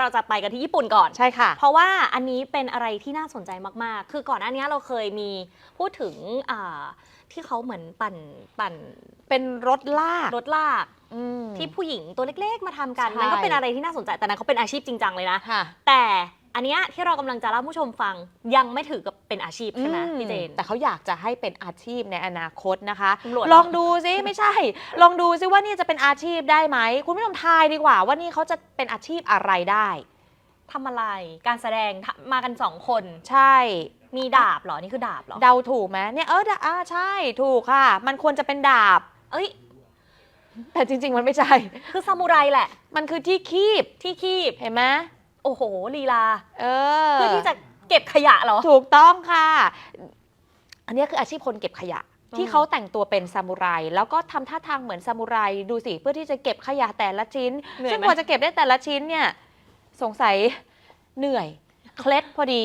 เราจะไปกันที่ญี่ปุ่นก่อน ใช่ค่ะ เพราะว่าอันนี้เป็นอะไรที่น่าสนใจมาก ๆ คือก่อนหน้านี้เราเคยมีพูดถึงอ่าที่เขาเหมือนปั่นปั่นเป็นรถลากรถลากอืมที่ผู้หญิงตัวเล็ก ๆ มาทำกันใช่นั่นก็เป็นอะไรที่น่าสนใจแต่นั้นเขาเป็นอาชีพจริงจังเลยนะค่ะแต่ อันเนี้ยที่เรากำลังจะเล่าผู้ชมฟังยังไม่ถือกับเป็นอาชีพใช่ไหมอืมพี่เจน แต่เขาอยากจะให้เป็นอาชีพในอนาคตนะคะ ตำรวจลองดูซิไม่ใช่ ลองดูซิว่านี่จะเป็นอาชีพได้ไหม คุณผู้ชมทายดีกว่า ว่านี่เขาจะเป็นอาชีพอะไรได้ ทำอะไร การแสดงทำมากันสองคน ใช่ มีดาบเหรอ นี่คือดาบเหรอ เดาถูกไหมเนี่ยเออดาอ่าใช่ถูกค่ะ มันควรจะเป็นดาบ เอ้ย แต่จริง ๆ มันไม่ใช่ คือซามูไรแหละ มันคือที่คีบที่คีบ เห็นไหม โอ้โหลีลาเออ เพื่อที่จะเก็บขยะเหรอ ถูกต้องค่ะ อันนี้คืออาชีพคนเก็บขยะ อืม ที่เขาแต่งตัวเป็นซามูไร แล้วก็ทำท่าทางเหมือนซามูไรดูสิเพื่อที่จะเก็บขยะแต่ละชิ้น เหนื่อยซึ่งไหม กว่าจะเก็บได้แต่ละชิ้นเนี่ย สงสัยเหนื่อย เคล็ดพอดี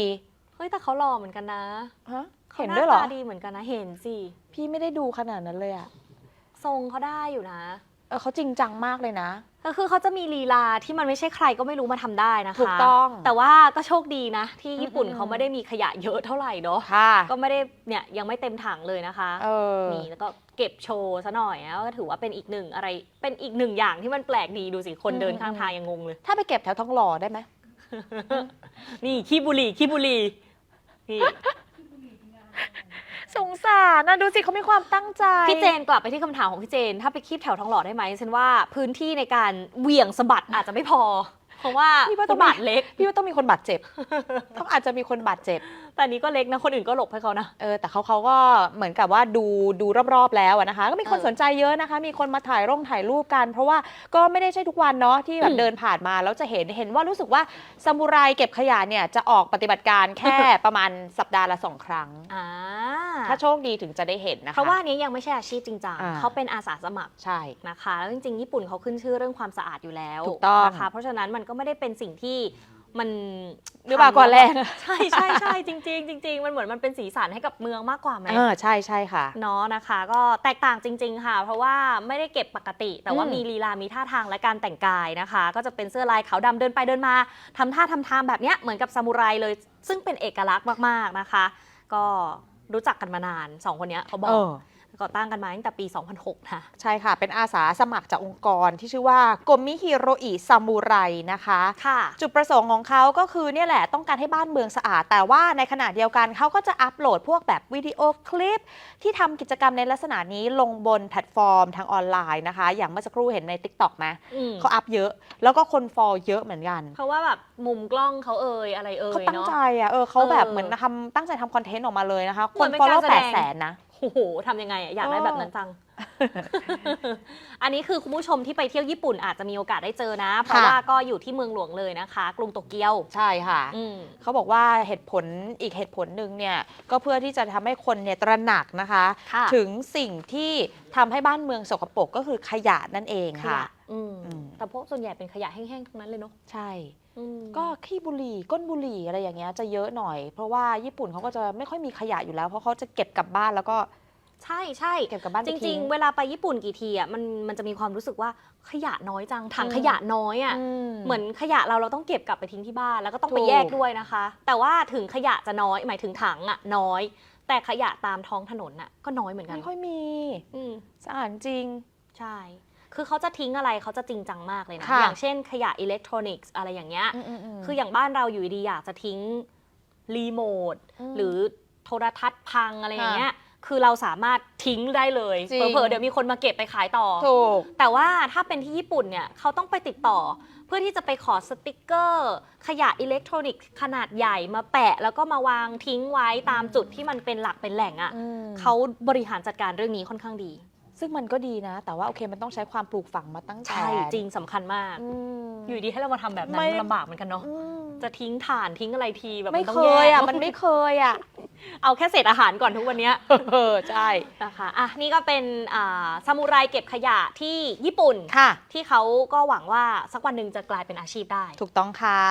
เฮ้ยแต่เขาหล่อเหมือนกันนะฮะขาเห็นด้วยเหรอน้าตาดีเหมือนกันนะเห็นสิพี่ไม่ได้ดูขนาดนั้นเลยอะทรงเขาได้อยู่นะเออเขาจริงจังมากเลยนะ ก็คือเขาจะมีลีลาที่มันไม่ใช่ใครก็ไม่รู้มาทำได้นะคะถูกต้องแต่ว่าก็โชคดีนะ ที่ญี่ปุ่นอืม เขาไม่ได้มีขยะเยอะเท่าไหร่เนาะค่ะ ก็ไม่ได้เนี่ยยังไม่เต็มถังเลยนะคะเออ นี่แล้วก็เก็บโชว์ซะหน่อยนะก็ถือว่าเป็นอีกหนึ่งอะไร เป็นอีกหนึ่งอย่างที่มันแปลกดีดูสิคนอืมเดินข้างทางยังงงเลย ถ้าไปเก็บแถวทองหล่อได้ไหม นี่ขี้บุหรี่ขี้บุหรี่นี่ สงสารนะดูสิเขามีความตั้งใจ พี่เจนกลับไปที่คำถามของพี่เจน ถ้าไปคีบแถวทองหล่อได้ไหมฉันว่าพื้นที่ในการเหวี่ยงสะบัดอาจจะไม่พอ เพราะว่าพี่ว่าฟุต้อตงบาทเล็ก พี่ว่าต้องมีคนบาดเจ็บ ต้องอาจจะมีคนบาดเจ็บ แต่อันนี้ก็เล็กนะ คนอื่นก็หลบให้เขานะ เออแต่เขาเขาก็เหมือนกับว่าดูดูรอบๆแล้วอะนะคะ ก็มีคนเออสนใจเยอะนะคะ มีคนมาถ่ายร่งถ่ายรูปกัน เพราะว่าก็ไม่ได้ใช่ทุกวันเนาะที่แบอืบมเดินผ่านมาแล้วจะเห็นเห็นว่ารู้สึกว่าซามูไรเก็บขยะเนี่ยจะออกปฏิบัติการแค่ ประมาณสัปดาห์ละสองครั้ง อ่า ถ้าโชคดีถึงจะได้เห็นนะคะ เพราะว่าอันนี้ยังไม่ใช่อาชีพจริงจังอ่า เขาเป็นอาสาสมัครใช่ นะคะ แล้วจริงๆญี่ปุ่นเขาขึ้นชื่อเรื่องความสะอาดอยู่แล้วถูกต้อง นะคะ เพราะฉะนั้นมันก็ไม่ได้เป็นสิ่งที่มัน หรือเปล่าก่อนแรกใช่ใช่ใช่จริงๆจริงๆมันเหมือนมันเป็นสีสันให้กับเมืองมากกว่าไหมเออใช่ใช่ค่ะ เนาะนะคะ ก็แตกต่างจริง ๆ ค่ะ เพราะว่าไม่ได้เก็บปกติ แต่ว่าอืม มีลีลามีท่าทางและการแต่งกายนะคะ ก็จะเป็นเสื้อลายขาวดำเดินไปเดินมาทำท่าทำทางแบบเนี้ยเหมือนกับซามูไรเลย ซึ่งเป็นเอกลักษณ์มากๆนะคะ ก็ รู้จักกันมานานสองคนเนี้ยเขาบอก ก่อตั้งกันมาตั้งแต่ปี 2006 นะ ใช่ค่ะ เป็นอาสาสมัครจากองค์กรที่ชื่อว่าโกมิฮิโรอิซามูไรนะคะ ค่ะ จุดประสงค์ของเขาก็คือเนี่ยแหละต้องการให้บ้านเมืองสะอาด แต่ว่าในขณะเดียวกันเขาก็จะอัปโหลดพวกแบบวิดีโอคลิป ที่ทำกิจกรรมในลักษณะนี้ลงบนแพลตฟอร์มทางออนไลน์นะคะ อย่างเมื่อสักครู่เห็นใน t ิ k t o k ไหมอืม เขาอัพเยอะ แล้วก็คนฟอลเยอะเหมือนกัน เพราะว่าแบบมุมกล้องเขาเอ่ยอะไรเอ่เขายตั้งเนาะ ใจอะเออเขาแบบเออเหมือนทำตั้งใจทำคอนเทนต์ออกมาเลยนะคะเหคมือนนเป็นฟอลโล่การแสแปดดง แสนนะโอ้โหทำยังไงอะอยากได้เออแบบนั้นจัง อันนี้คือคุณผู้ชมที่ไปเที่ยวญี่ปุ่นอาจจะมีโอกาสได้เจอนะ เพราะค่ะว่าก็อยู่ที่เมืองหลวงเลยนะคะ กรุงโตเกียว ใช่ค่ะ อืม เขาบอกว่าเหตุผลอีกเหตุผลหนึ่งเนี่ยก็เพื่อที่จะทำให้คนเนี่ยตระหนักนะคะ ค่ะ ถึงสิ่งที่ทำให้บ้านเมืองสกปรกก็คือขยะนั่นเองขค่ะยะอืม อืม แต่พวกส่วนใหญ่เป็นขยะแห้งๆทั้งนั้นเลยเนาะใช่ อืมก็ขี้บุหรี่ก้นบุหรี่อะไรอย่างเงี้ยจะเยอะหน่อย เพราะว่าญี่ปุ่นเขาก็จะไม่ค่อยมีขยะอยู่แล้ว เพราะเขาจะเก็บกลับบ้านแล้วก็ใช่ใช่ เก็บกลับบ้านจไปริทิ้งๆ เวลาไปญี่ปุ่นกี่ทีอะมันมันจะมีความรู้สึกว่าขยะน้อยจังถังอืม ขยะน้อยอะ อื เหมือนขยะเราเราต้องเก็บกลับไปทิ้งที่บ้าน แล้วก็ต้องไปถูก แยกด้วยนะคะ แต่ว่าถึงขยะจะน้อย หมายถึงถังอะน้อย แต่ขยะตามท้องถนนอะก็น้อยเหมือนกันไม่ค่อยมีอืมสะอาดจริง ใช่ คือเขาจะทิ้งอะไรเขาจะจริงจังมากเลยนะ ค่ะอย่างเช่นขยะอิเล็กทรอนิกส์อะไรอย่างเงี้ยมๆๆคืออย่างบ้านเราอยู่ดีๆอยากจะทิ้งรีโมทมหรือโทรทัศน์พังอะไรอย่างค่ะเงี้ย คือเราสามารถทิ้งได้เลย จริง เผลอๆเดี๋ยวมีคนมาเก็บไปขายต่อ ถูก แต่ว่าถ้าเป็นที่ญี่ปุ่นเนี่ยเขาต้องไปติดต่อ เพื่อที่จะไปขอสติกเกอร์ ขยะอิเล็กทรอนิกส์ขนาดใหญ่มาแปะ แล้วก็มาวางทิ้งไว้ตามจุดที่มันเป็นหลักเป็นแหล่งอะ่ะอืมเขาบริหารจัดการเรื่องนี้ค่อนข้างดี ซึ่งมันก็ดีนะ แต่ว่าโอเคมันต้องใช้ความปลูกฝังมาตั้งแต่ใช่จริงสำคัญมาก อืม อยู่ดีให้เรามาทำแบบนั้ไม่ นลำบากเหมือนกันเนาะอืมจะทิ้งถ่านทิ้งอะไรทีแบบไม่นต้เคงแยอะมันไม่เคยอะ เอาแค่เศษอาหารก่อนทุกวันเนี้ย เออ ใช่ นะคะอะนี่ก็เป็นอ่าซามูไรเก็บขยะที่ญี่ปุ่น ค่ะ ที่เขาก็หวังว่าสักวันหนึ่งจะกลายเป็นอาชีพได้ ถูกต้องค่ะ